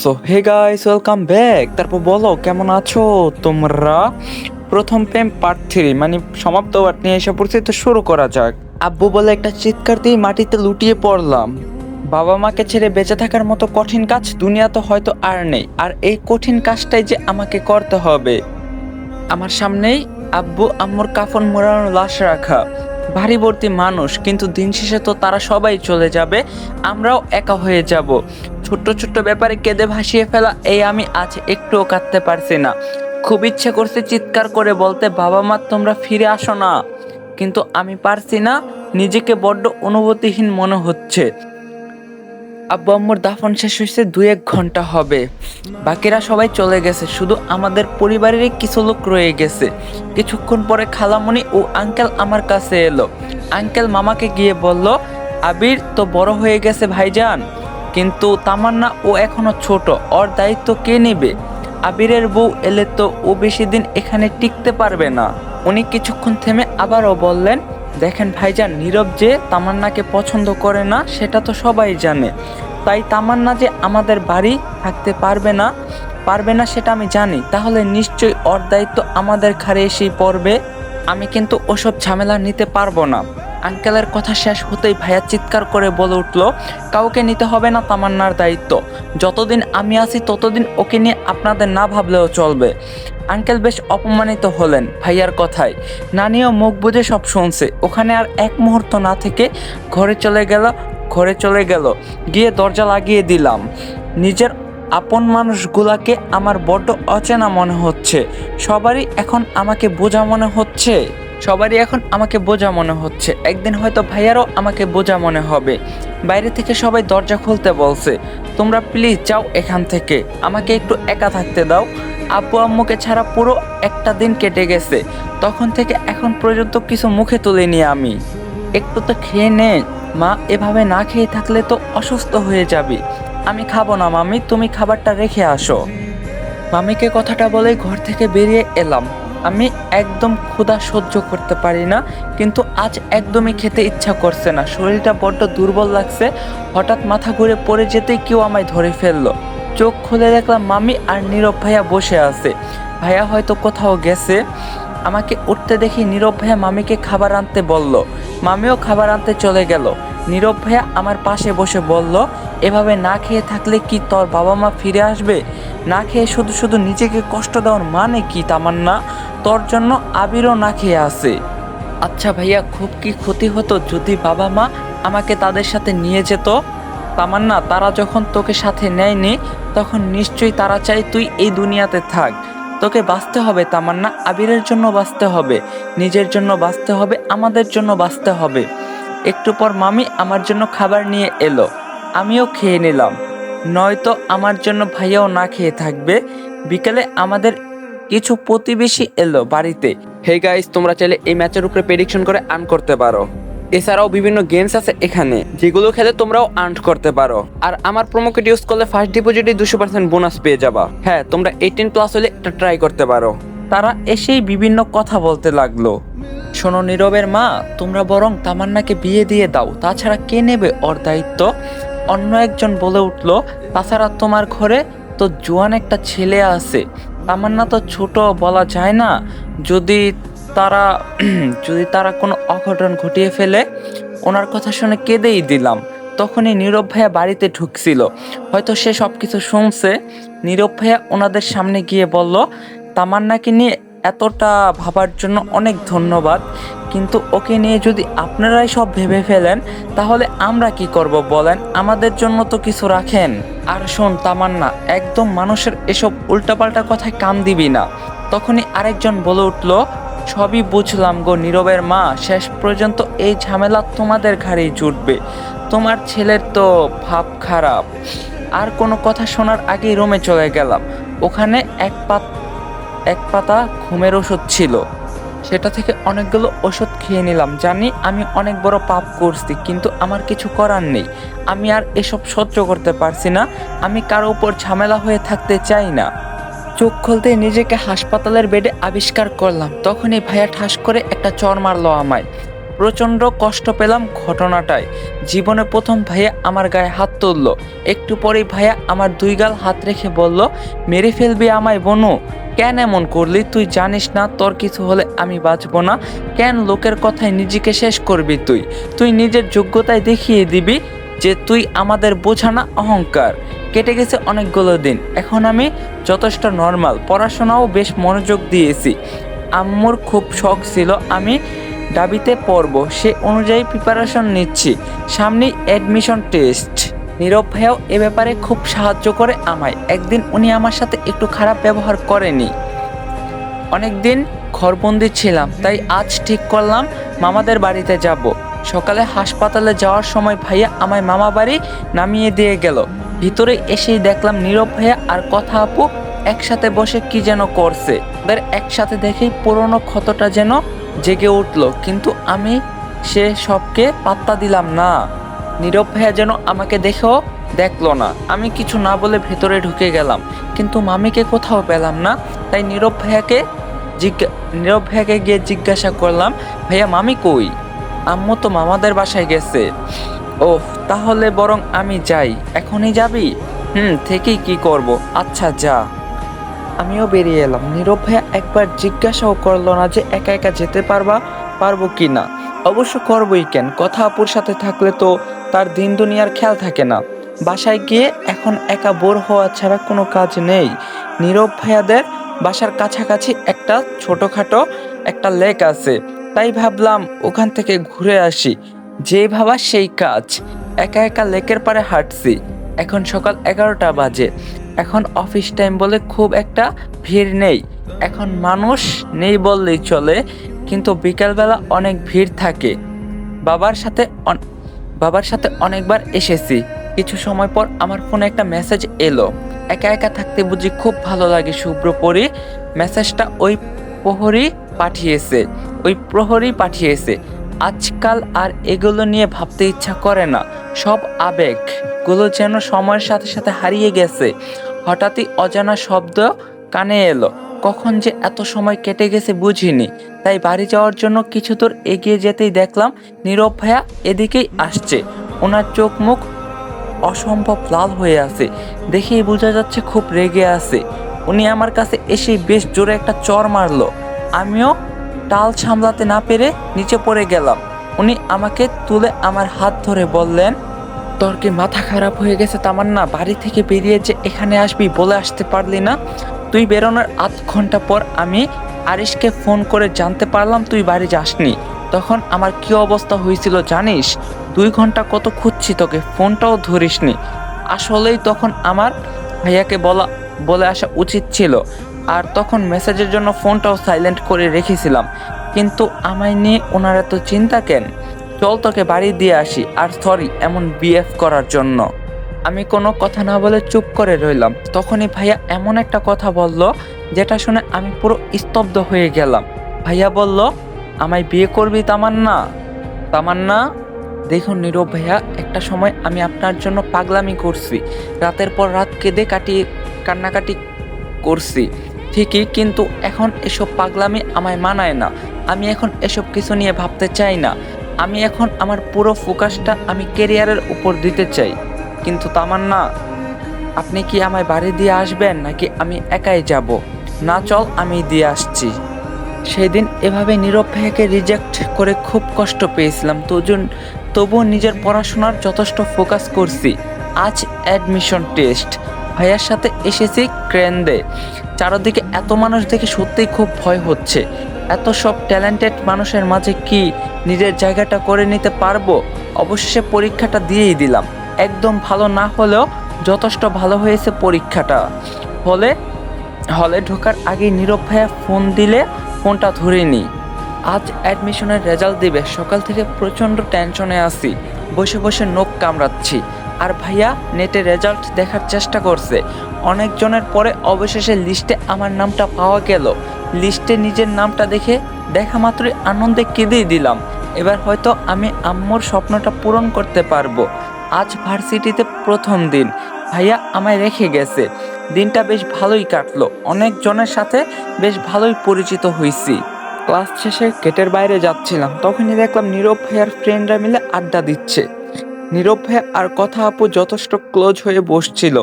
So hey guys welcome back তারপর বলো, কেমন আছো তোমরা? প্রথম প্রেম পার্ট থ্রি মানে সমাপ্ত পার্ট নিয়ে এসে পড়ছি, তো শুরু করা যাক। আব্বু বলে একটা চিৎকার দিয়ে মাটিতে লুটিয়ে পড়লাম। বাবা মাকে ছেড়ে বেঁচে থাকার মতো কঠিন কাজ দুনিয়াতে হয়তো আর নেই, আর এই কঠিন কাজটাই যে আমাকে করতে হবে। আমার সামনেই আব্বু আম্মুর কাফন মোড়ানো লাশ রাখা। ভারী ভর্তি মানুষ, কিন্তু দিন শেষে তো তারা সবাই চলে যাবে, আমরাও একা হয়ে যাব। ছোট্ট ছোট্ট ব্যাপারে কেঁদে ভাসিয়ে ফেলা এই আমি আজ একটুও কাঁদতে পারছি না। খুব ইচ্ছে করছে চিৎকার করে বলতে, বাবা মা, তোমরা ফিরে আসো না। কিন্তু আমি পারছি না, নিজেকে বড্ড অনুভূতিহীন মনে হচ্ছে। আব্বু আম্মুর দাফন শেষ হয়েছে দু এক ঘণ্টা হবে। বাকিরা সবাই চলে গেছে, শুধু আমাদের পরিবারেরই কিছু লোক রয়ে গেছে। কিছুক্ষণ পরে খালামণি ও আঙ্কেল আমার কাছে এলো। আঙ্কেল মামাকে গিয়ে বলল, আবির তো বড় হয়ে গেছে ভাইজান, কিন্তু তামান্না ও এখনও ছোট, ওর দায়িত্ব কে নেবে? আবিরের বউ এলে তো ও বেশি দিন এখানে টিকতে পারবে না। উনি কিছুক্ষণ থেমে আবারও বললেন দেখেন ভাইজান, নীরব যে তামান্নাকে পছন্দ করে না, সেটা তো সবাই জানে। তাই তামান্না যে আমাদের বাড়ি থাকতে পারবে না পারবে না সেটা আমি জানি। তাহলে নিশ্চয়ই ওর দায়িত্ব আমাদের ঘাড়ে এসেই পড়বে। আমি কিন্তু ওসব ঝামেলা নিতে পারব না। আঙ্কেলের কথা শেষ হতেই ভাইয়া চিৎকার করে বলে উঠল, কাউকে নিতে হবে না তামান্নার দায়িত্ব। যতদিন আমি আছি, ততদিন ওকে নিয়ে আপনাদের না ভাবলেও চলবে। আঙ্কেল বেশ অপমানিত হলেন ভাইয়ার কথায়। নানিও মুখ বুঝে সব শুনছে। ওখানে আর এক মুহূর্ত না থেকে ঘরে চলে গেল, ঘরে চলে গেল। গিয়ে দরজা লাগিয়ে দিলাম। নিজের আপন মানুষগুলাকে আমার বড্ড অচেনা মনে হচ্ছে। সবারই এখন আমাকে বোঝা মনে হচ্ছে। সবারই এখন আমাকে বোঝা মনে হচ্ছে। একদিন হয়তো ভাইয়ারও আমাকে বোঝা মনে হবে। বাইরে থেকে সবাই দরজা খুলতে বলছে, তোমরা প্লিজ যাও এখান থেকে। আমাকে একটু একা থাকতে দাও। আব্বু আম্মুকে ছাড়া পুরো একটা দিন কেটে গেছে। তখন থেকে এখন পর্যন্ত কিছু মুখে তুলিনি আমি। একটু তো খেয়ে নে। মা, এভাবে না খেয়ে থাকলে তো অসুস্থ হয়ে যাবি। আমি খাব না মামি, তুমি খাবারটা রেখে আসো। মামিকে কথাটা বলে ঘর থেকে বেরিয়ে এলাম। আমি একদম ক্ষুধা সহ্য করতে পারি না, কিন্তু আজ একদমই খেতে ইচ্ছা করছে না। শরীরটা বড্ড দুর্বল লাগছে। হঠাৎ মাথা ঘুরে পড়ে যেতেই কেউ আমায় ধরে ফেলল। চোখ খুলে দেখলাম মামি আর নীরব ভাইয়া বসে আছে। ভাইয়া হয়তো কোথাও গেছে। আমাকে উঠতে দেখি নীরব ভাইয়া মামিকে খাবার আনতে বলল। মামিও খাবার আনতে চলে গেল। নীরব ভাইয়া আমার পাশে বসে বলল, এভাবে না খেয়ে থাকলে কি তোর বাবা মা ফিরে আসবে? না খেয়ে শুধু শুধু নিজেকে কষ্ট দেওয়ার মানে কি, তামান্না? তোর জন্য আবিরও না খেয়ে আছে। আচ্ছা ভাইয়া, খুব কি ক্ষতি হতো যদি বাবা মা আমাকে তাদের সাথে নিয়ে যেত? তামান্না, তারা যখন তোকে সাথে নেয়নি, তখন নিশ্চয়ই তারা চাই তুই এই দুনিয়াতে থাক। তোকে বাঁচতে হবে তামান্না, আবিরের জন্য বাঁচতে হবে, নিজের জন্য বাঁচতে হবে, আমাদের জন্য বাঁচতে হবে। একটু পর মামি আমার জন্য খাবার নিয়ে এলো, আমিও খেয়ে নিলাম। নয়তো আমার জন্য ভাইয়াও না খেয়ে থাকবে। বিকেলে আমাদের কিছু প্রতিবেশী এলো বাড়িতে। হে গাইস, তোমরা চাইলে এই ম্যাচের উপরে প্রেডিকশন করে আর্ন করতে পারো। এছাড়াও বিভিন্ন গেমস আছে এখানে, যেগুলো খেলে তোমরাও আর্ন করতে পারো। আর আমার প্রোমো কোড ইউজ করলে ফার্স্ট ডিপোজিটে দুশো পার্সেন্ট বোনাস পেয়ে যাবা। হ্যাঁ তোমরা এইটিন প্লাস হলে এটা ট্রাই করতে পারো। তারা এসেই বিভিন্ন কথা বলতে লাগল। শোনো নীরবের মা, তোমরা বরং তামান্নাকে বিয়ে দিয়ে দাও, তাছাড়া কে নেবে ওর দায়িত্ব? অন্য একজন বলে উঠল, তাছাড়া তোমার ঘরে তো জোয়ান একটা ছেলে আছে তামান্না তো ছোট বলা যায় না। যদি তারা যদি তারা কোনো অঘটন ঘটিয়ে ফেলে, ওনার কথা শুনে কেঁদেই দিলাম। তখনই নীরব ভাইয়া বাড়িতে ঢুকছিল। হয়তো সে সব কিছু শুনছে। নীরব ভাইয়া ওনাদের সামনে গিয়ে বলল, তামান্নাকে নিয়ে এতটা ভাবার জন্য অনেক ধন্যবাদ। কিন্তু ওকে নিয়ে যদি আপনারাই সব ভেবে ফেলেন, তাহলে আমরা কি করব বলেন? আমাদের জন্য তো কিছু রাখেন। আর শোন, তামান্না, একদম মানুষের এসব উল্টাপাল্টা কথায় কান দিবি না। তখনই আরেকজন বলে উঠল, সবই বুঝলাম গো নীরবের মা, শেষ পর্যন্ত এই ঝামেলা তোমাদের ঘাড়েই জুটবে। তোমার ছেলের তো ভাব খারাপ। আর কোনো কথা শোনার আগেই রোমে চলে গেলাম। ওখানে এক পাত এক পাতা ঘুমের ওষুধ ছিল। সেটা থেকে অনেকগুলো ওষুধ খেয়ে নিলাম। জানি আমি অনেক বড় পাপ করছি, কিন্তু আমার কিছু করার নেই। আমি আর এসব সহ্য করতে পারছি না। আমি কারও উপর ঝামেলা হয়ে থাকতে চাই না। চোখ খুলতে নিজেকে হাসপাতালের বেডে আবিষ্কার করলাম। তখনই ভাইয়া ঠাস করে একটা চর মারলো আমায়। প্রচণ্ড কষ্ট পেলাম ঘটনাটায়। জীবনে প্রথম ভাইয়া আমার গায়ে হাত তুললো। একটু পরেই ভাইয়া আমার দুই গাল হাত রেখে বলল, মেরে ফেলবি আমায়, বনু। কেন এমন করলি? তুই জানিস না, তোর কিছু হলে আমি বাঁচবো না। কেন লোকের কথায় নিজেকে শেষ করবি তুই? তুই নিজের যোগ্যতায় দেখিয়ে দিবি যে তুই আমাদের বোঝা না অহংকার। কেটে গেছে অনেকগুলো দিন। এখন আমি যথেষ্ট নর্মাল পড়াশোনাও বেশ মনোযোগ দিয়েছি। আম্মুর খুব শখ ছিল, আমি দাবিতে পড়ব। সে অনুযায়ী প্রিপারেশন নিচ্ছি। সামনেই অ্যাডমিশন টেস্ট নীরব ভাইয়াও এ ব্যাপারে খুব সাহায্য করে আমায়। একদিন উনি আমার সাথে একটু খারাপ ব্যবহার করেনি। অনেকদিন ঘরবন্দি ছিলাম, তাই আজ ঠিক করলাম মামাদের বাড়িতে যাব। সকালে হাসপাতালে যাওয়ার সময় ভাইয়া আমায় মামা বাড়ি নামিয়ে দিয়ে গেল। ভিতরে এসেই দেখলাম নীরব ভাইয়া আর কথা আপু একসাথে বসে কি যেন করছে। ওদের একসাথে দেখেই পুরনো ক্ষতটা যেন জেগে উঠল, কিন্তু আমি সে সবকে পাত্তা দিলাম না। নীরব ভাইয়া যেন আমাকে দেখেও দেখল না। আমি কিছু না বলে ভেতরে ঢুকে গেলাম, কিন্তু মামিকে কোথাও পেলাম না। তাই নীরব ভাইয়াকে জিজ্ঞা নীরব ভাইয়াকে গিয়ে জিজ্ঞাসা করলাম, ভাইয়া, মামি কই? আম্মু তো মামাদের বাসায় গেছে। ওহ তাহলে বরং আমি যাই। এখনই যাবি? হুম, থেকেই কি করব? আচ্ছা যা। আমিও বেরিয়ে এলাম। নীরব ভাইয়া একবার জিজ্ঞাসাও করল না যে একা একা যেতে পারবা, পারব কি না। অবশ্য করবই কেন? কথা আপুর সাথে থাকলে তো তার দিন দুনিয়ার খেয়াল থাকে না। বাসায় গিয়ে এখন একা বোর হওয়া ছাড়া কোনো কাজ নেই। নীরব ভাইয়াদের বাসার কাছাকাছি একটা ছোটোখাটো একটা লেক আছে। তাই ভাবলাম ওখান থেকে ঘুরে আসি। যে ভাবা সেই কাজ। একা একা লেকের পারে হাঁটছি। এখন সকাল এগারোটা বাজে। এখন অফিস টাইম বলে খুব একটা ভিড় নেই। এখন মানুষ নেই বললেই চলে, কিন্তু বিকালবেলা অনেক ভিড় থাকে। বাবার সাথে বাবার সাথে অনেকবার এসেছি। কিছু সময় পর আমার ফোনে একটা মেসেজ এলো। একা একা থাকতে বুঝি খুব ভালো লাগে, শুভ্র পরি। মেসেজটা ওই প্রহরী পাঠিয়েছে। ওই প্রহরী পাঠিয়েছে। আজকাল আর এগুলো নিয়ে ভাবতে ইচ্ছা করে না। সব আবেগগুলো যেন সময়ের সাথে সাথে হারিয়ে গেছে। হঠাৎই অজানা শব্দ কানে এলো। কখন যে এত সময় কেটে গেছে বুঝিনি। তাই বাড়ি যাওয়ার জন্য কিছু দূর এগিয়ে যেতেই দেখলাম নীরব ভাইয়া এদিকেই আসছে। ওনার চোখ মুখ অসম্ভব লাল হয়ে আছে। দেখেই বোঝা যাচ্ছে খুব রেগে আছে। উনি আমার কাছে এসেই বেশ জোরে একটা চর মারলো। আমিও টাল সামলাতে না পেরে নিচে পড়ে গেলাম। উনি আমাকে তুলে আমার হাত ধরে বললেন, তোর কি মাথা খারাপ হয়ে গেছে তামান্না? বাড়ি থেকে বেরিয়ে যে এখানে আসবি বলে আসতে পারলি না? তুই বেরোনোর আধ ঘণ্টা পর আমি আরিশকে ফোন করে জানতে পারলাম তুই বাড়ি যাসনি। তখন আমার কি অবস্থা হয়েছিল জানিস? দুই ঘণ্টা কত খুঁজছি তোকে, ফোনটাও ধরিসনি। আসলেই তখন আমার ভাইয়াকে বলা বলে আসা উচিত ছিল। আর তখন মেসেজের জন্য ফোনটাও সাইলেন্ট করে রেখেছিলাম। কিন্তু আমায় নিয়ে ওনারা এত চিন্তা কেন? চল তোকে বাড়ি দিয়ে আসি। আর সরি, এমন বিএফ করার জন্য। আমি কোনো কথা না বলে চুপ করে রইলাম। তখনই ভাইয়া এমন একটা কথা বলল, যেটা শুনে আমি পুরো স্তব্ধ হয়ে গেলাম। ভাইয়া বলল, আমায় বিয়ে করবি তামান্না? তামান্না? দেখুন নীরব ভাইয়া, একটা সময় আমি আপনার জন্য পাগলামি করছি। রাতের পর রাত কেঁদে কাটিয়ে কান্নাকাটি করছি। ঠিকই, কিন্তু এখন এসব পাগলামি আমায় মানায় না। আমি এখন এসব কিছু নিয়ে ভাবতে চাই না। আমি এখন আমার পুরো ফোকাসটা আমি কেরিয়ারের উপর দিতে চাই। কিন্তু তামান্না, আপনি কি আমায় বাড়ি দিয়ে আসবেন নাকি আমি একাই যাব? না চল, আমি দিয়ে আসছি। সেদিন এভাবে নীরব ভাইয়াকে রিজেক্ট করে খুব কষ্ট পেয়েছিলাম। তজুন, তবুও নিজের পড়াশোনার যথেষ্ট ফোকাস করছি। আজ অ্যাডমিশন টেস্ট ভাইয়ার সাথে এসেছি ক্রেন্দে। চারদিকে এত মানুষ দেখে সত্যিই খুব ভয় হচ্ছে। এত সব ট্যালেন্টেড মানুষের মাঝে কি নিজের জায়গাটা করে নিতে পারব? অবশেষে পরীক্ষাটা দিয়েই দিলাম। একদম ভালো না হলেও যথেষ্ট ভালো হয়েছে পরীক্ষাটা। হলে হলে ঢোকার আগেই নীরব ভাইয়া ফোন দিলে ফোনটা ধরিনি আজ অ্যাডমিশনের রেজাল্ট দিবে, সকাল থেকে প্রচণ্ড টেনশনে আছি। বসে বসে নখ কামড়াচ্ছি। আর ভাইয়া নেটে রেজাল্ট দেখার চেষ্টা করছে। অনেকজনের পরে অবশেষে লিস্টে আমার নামটা পাওয়া গেল। লিস্টে নিজের নামটা দেখে দেখা মাত্রই আনন্দে কেঁদেই দিলাম। এবার হয়তো আমি আম্মুর স্বপ্নটা পূরণ করতে পারব। আজ ভার্সিটিতে প্রথম দিন। ভাইয়া আমায় রেখে গেছে। দিনটা বেশ ভালোই কাটলো। অনেক জনের সাথে বেশ ভালোই পরিচিত হয়েছি ক্লাস শেষে গেটের বাইরে যাচ্ছিলাম। তখনই দেখলাম নীরব ভাইয়ার ফ্রেন্ডরা মিলে আড্ডা দিচ্ছে। নীরব ভাইয়া আর কথা আপু যথেষ্ট ক্লোজ হয়ে বসছিল।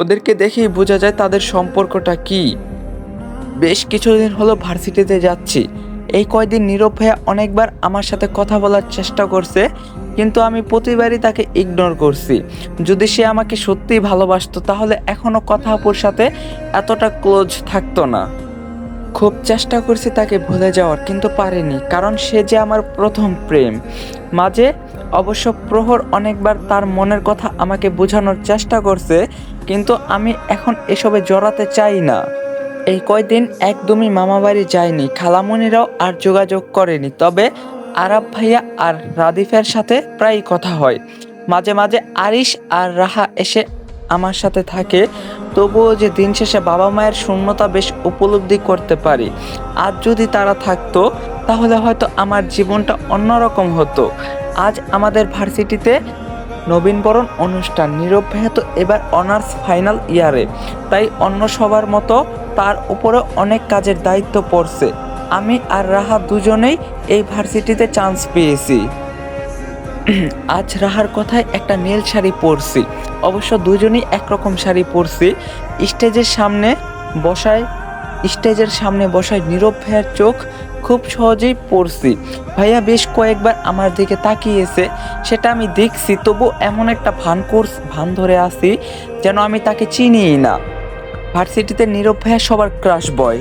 ওদেরকে দেখেই বোঝা যায় তাদের সম্পর্কটা কি। বেশ কিছুদিন হলো ভার্সিটিতে যাচ্ছি। এই কয়দিন নীরব ভাইয়া অনেকবার আমার সাথে কথা বলার চেষ্টা করছে। কিন্তু আমি প্রতিবারই তাকে ইগনোর করছি। যদি সে আমাকে সত্যিই ভালোবাসতো, তাহলে এখনও কথা আপুর সাথে এতটা ক্লোজ থাকতো না। খুব চেষ্টা করছি তাকে ভুলে যাওয়ার, কিন্তু পারিনি, কারণ সে যে আমার প্রথম প্রেম। মাঝে অবশ্য প্রহর অনেকবার তার মনের কথা আমাকে বোঝানোর চেষ্টা করছে, কিন্তু আমি এখন এসবে জড়াতে চাই না। এই কয়দিন একদমই মামাবাড়ি যায়নি, খালামুনিরাও আর যোগাযোগ করেনি, তবে আরাব ভাইয়া আর রাদিফের সাথে প্রায় কথা হয়। মাঝে মাঝে আরিশ আর রাহা এসে আমার সাথে থাকে। তবুও যে দিন শেষে বাবা মায়ের শূন্যতা বেশ উপলব্ধি করতে পারি। আজ যদি তারা থাকতো, তাহলে হয়তো আমার জীবনটা অন্যরকম হতো। আজ আমাদের ভার্সিটিতে নবীনবরণ অনুষ্ঠান নীরব ভাইয়া তো এবার অনার্স ফাইনাল ইয়ারে। তাই অন্য সবার মতো তার উপরে অনেক কাজের দায়িত্ব পড়ছে। আমি আর রাহা দুজনেই এই ভার্সিটিতে চান্স পেয়েছি। আজ রাহার কথায় একটা নীল শাড়ি পরছি। অবশ্য দুজনেই একরকম শাড়ি পরছি। স্টেজের সামনে বসায় স্টেজের সামনে বসায় নীরব ভাইয়ার চোখ খুব সহজেই পড়ছি ভাইয়া বেশ কয়েকবার আমার দিকে তাকিয়েছে। সেটা আমি দেখছি তবু এমন একটা ভান কোর্স ভান ধরে আছি যেন আমি তাকে চিনিই না। ভার্সিটিতে নীরব ভাইয়া সবার ক্রাশ বয়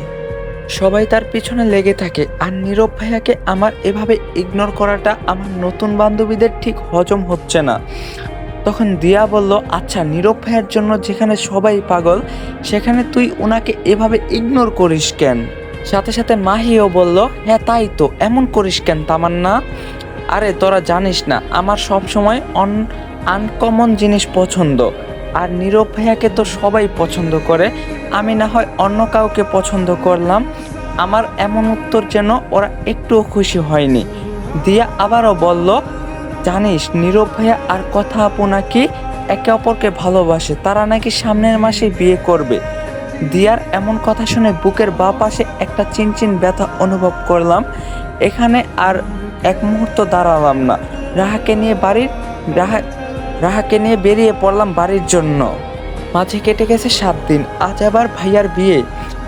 সবাই তার পিছনে লেগে থাকে আর নীরব ভাইয়াকে আমার এভাবে ইগনোর করাটা আমার নতুন বান্ধবীদের ঠিক হজম হচ্ছে না। তখন দিয়া বলল আচ্ছা নীরব ভাইয়ার জন্য যেখানে সবাই পাগল, সেখানে তুই ওনাকে এভাবে ইগনোর করিস কেন? সাথে সাথে মাহিও বলল হ্যাঁ তাই তো, এমন করিস কেন, তামান্না? আরে, তোরা জানিস না, আমার সব সময় অন আনকমন জিনিস পছন্দ। আর নীরব ভাইয়াকে তো সবাই পছন্দ করে। আমি না হয় অন্য কাউকে পছন্দ করলাম। আমার এমন উত্তর যেন ওরা একটুও খুশি হয়নি। দিয়া আবারও বলল, জানিস নীরব ভাইয়া আর কথা আপু নাকি একে অপরকে ভালোবাসে। তারা নাকি সামনের মাসে বিয়ে করবে। দিয়ার এমন কথা শুনে বুকের বা পাশে একটা চিনচিন ব্যথা অনুভব করলাম। এখানে আর এক মুহূর্ত দাঁড়ালাম না। রাহাকে নিয়ে বাড়ির রাহা রাহাকে নিয়ে বেরিয়ে পড়লাম বাড়ির জন্য। মাঝে কেটে গেছে সাত দিন। আজ আবার ভাইয়ার বিয়ে।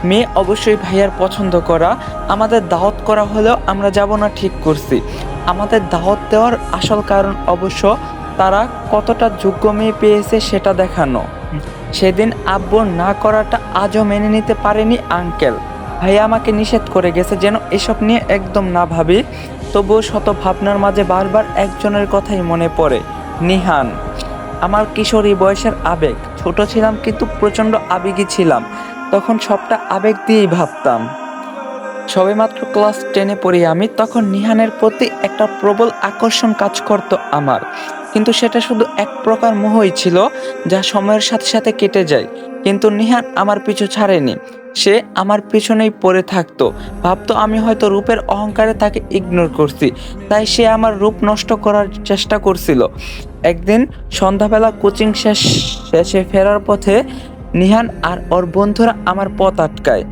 মেয়ে অবশ্যই ভাইয়ার পছন্দ করা। আমাদের দাওয়াত করা হলেও আমরা যাব না ঠিক করছি। আমাদের দাওয়াত দেওয়ার আসল কারণ অবশ্য তারা কতটা যোগ্য মেয়ে পেয়েছে সেটা দেখানো। সেদিন আব্বু না করাটা আজও মেনে নিতে পারেনি আঙ্কেল। ভাইয়া আমাকে নিষেধ করে গেছে যেন এসব নিয়ে একদম না ভাবি। তবুও শত ভাবনার মাঝে বারবার একজনের কথাই মনে পড়ে। নিহান, আমার কিশোরী বয়সের আবেগ, ছোট ছিলাম কিন্তু প্রচণ্ড আবেগী ছিলাম। তখন সবটা আবেগ দিয়েই ভাবতাম। সবেমাত্র ক্লাস টেনে পড়ি আমি, তখন নিহানের প্রতি একটা প্রবল আকর্ষণ কাজ করত আমার। কিন্তু সেটা শুধু এক প্রকার মোহই ছিল, যা সময়ের সাথে সাথে কেটে যায়। কিন্তু নিহান আমার পিছু ছাড়েনি। সে আমার পিছনেই পড়ে থাকতো। ভাবতো আমি হয়তো রূপের অহংকারে তাকে ইগনোর করছি, তাই সে আমার রূপ নষ্ট করার চেষ্টা করছিল। একদিন সন্ধ্যাবেলা কোচিং শেষ, শেষে ফেরার পথে নিহান আর ওর বন্ধুরা আমার পথ আটকায়।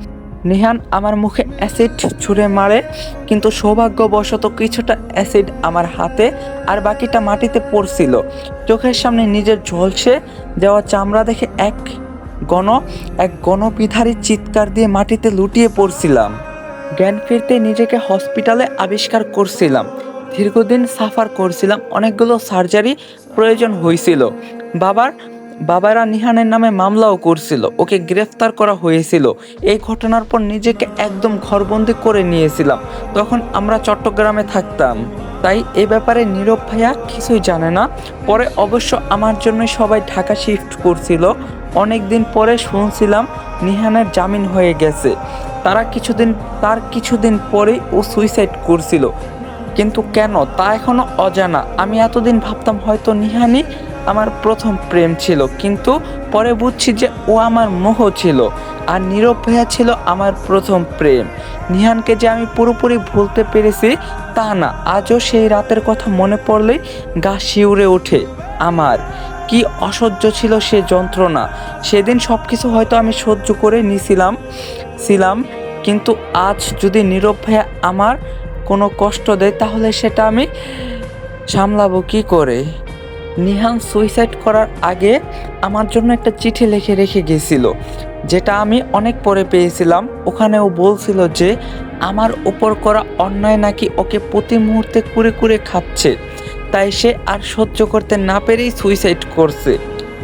নিহান আমার মুখে অ্যাসিড ছুঁড়ে মারে, কিন্তু সৌভাগ্যবশত কিছুটা অ্যাসিড আমার হাতে আর বাকিটা মাটিতে পড়ছিল। চোখের সামনে নিজের ঝলসে দেওয়া চামড়া দেখে এক গণ, এক গণবিধারী চিৎকার দিয়ে মাটিতে লুটিয়ে পড়ছিলাম। জ্ঞান ফিরতে নিজেকে হসপিটালে আবিষ্কার করছিলাম। দীর্ঘদিন সাফার করছিলাম, অনেকগুলো সার্জারি প্রয়োজন হয়েছিল। বাবার, বাবারা নিহানের নামে মামলাও করছিল, ওকে গ্রেফতার করা হয়েছিল। এই ঘটনার পর নিজেকে একদম ঘরবন্দি করে নিয়েছিলাম। তখন আমরা চট্টগ্রামে থাকতাম। তাই এ ব্যাপারে নীরব ভাইয়া কিছুই জানে না। পরে অবশ্য আমার জন্য সবাই ঢাকা শিফট করছিল। অনেক দিন পরে শুনছিলাম নিহানের জামিন হয়ে গেছে। তারা কিছুদিন, তার কিছুদিন পরেই ও সুইসাইড করছিল। কিন্তু কেন? তা এখনও অজানা। আমি এতদিন ভাবতাম হয়তো নিহানি আমার প্রথম প্রেম ছিল। কিন্তু পরে বুঝছি যে ও আমার মোহ ছিল আর নীরব ভাইয়া ছিল আমার প্রথম প্রেম। নিহানকে যে আমি পুরোপুরি ভুলতে পেরেছি তা না। আজও সেই রাতের কথা মনে পড়লেই গা শিউরে ওঠে আমার। কি অসহ্য ছিল সে যন্ত্রণা। সেদিন সব কিছু হয়তো আমি সহ্য করে নিছিলাম, ছিলাম, কিন্তু আজ যদি নীরব ভাইয়া আমার কোনো কষ্ট দেয়, তাহলে সেটা আমি সামলাবো কি করে? নিহান সুইসাইড করার আগে আমার জন্য একটা চিঠি লিখে রেখে গেছিল, যেটা আমি অনেক পরে পেয়েছিলাম। ওখানে ও বলছিল যে, আমার উপর করা অন্যায় নাকি ওকে প্রতি মুহূর্তে কুরে কুরে খাচ্ছে? তাই সে আর সহ্য করতে না পেরেই সুইসাইড করছে।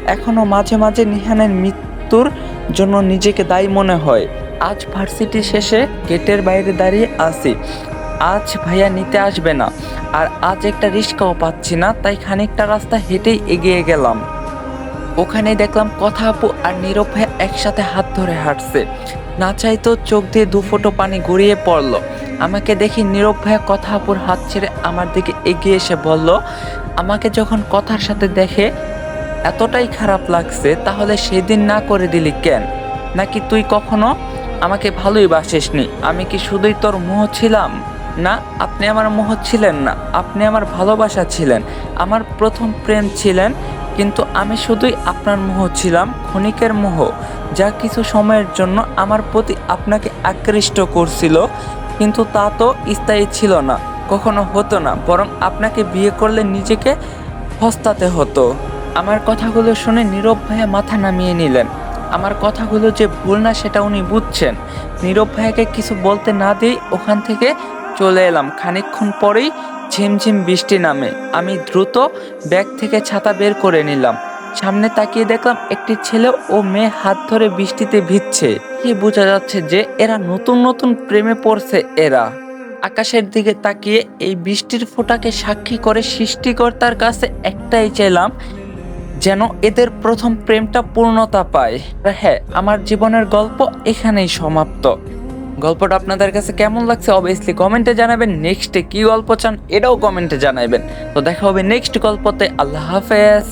এখনও মাঝে মাঝে নিহানের মৃত্যুর জন্য নিজেকে দায়ী মনে হয়। আজ ভার্সিটি শেষে গেটের বাইরে দাঁড়িয়ে আছি। আজ ভাইয়া নিতে আসবে না। আর আজ একটা রিস্কাও পাচ্ছি না, তাই খানিকটা রাস্তা হেঁটেই এগিয়ে গেলাম। ওখানে দেখলাম কথা আপু আর নীরব ভাইয়া একসাথে হাত ধরে হাঁটছে। না চাইতো চোখ দিয়ে দু ফোঁটো পানি গড়িয়ে পড়ল। আমাকে দেখি নীরব ভাইয়া কথা আপুর হাত ছেড়ে আমার দিকে এগিয়ে এসে বলল, আমাকে যখন কথার সাথে দেখে এতটাই খারাপ লাগছে, তাহলে সেদিন না করে দিলি কেন? নাকি তুই কখনো আমাকে ভালোই বাসিসনি? আমি কি শুধুই তোর মোহ ছিলাম? না, আপনি আমার মোহ ছিলেন না। আপনি আমার ভালোবাসা ছিলেন। আমার প্রথম প্রেম ছিলেন কিন্তু আমি শুধুই আপনার মোহ ছিলাম, ক্ষণিকের মোহ। যা কিছু সময়ের জন্য আমার প্রতি আপনাকে আকৃষ্ট করছিল, কিন্তু তা তো স্থায়ী ছিল না, কখনো হতো না, বরং আপনাকে বিয়ে করলে নিজেকে হস্তাতে হতো। আমার কথাগুলো শুনে নীরব ভাইয়া মাথা নামিয়ে নিলেন। আমার কথাগুলো যে ভুল না, সেটা উনি বুঝছেন। নীরব ভাইয়াকে কিছু বলতে না দিয়ে ওখান থেকে চলে এলাম। খানিকক্ষণ পরেই ঝিমঝিম বৃষ্টি নামে। আমি দ্রুত ব্যাগ থেকে ছাতা বের করে নিলাম। সামনে তাকিয়ে দেখলাম একটি ছেলে ও মেয়ে হাত ধরে বৃষ্টিতে ভিজছে। কি বোঝা যাচ্ছে যে এরা নতুন নতুন প্রেমে পড়ছে এরা। আকাশের দিকে তাকিয়ে এই বৃষ্টির ফোঁটাকে সাক্ষী করে সৃষ্টিকর্তার কাছে একটাই চাইলাম, যেন এদের প্রথম প্রেমটা পূর্ণতা পায়। হ্যাঁ আমার জীবনের গল্প এখানেই সমাপ্ত। গল্পটা আপনাদের কাছে কেমন লাগছে অবভিয়াসলি কমেন্টে জানাবেন নেক্সটে কি গল্প চান এটাও কমেন্টে জানাবেন তো দেখা হবে নেক্সট গল্পতে, আল্লাহ হাফেজ।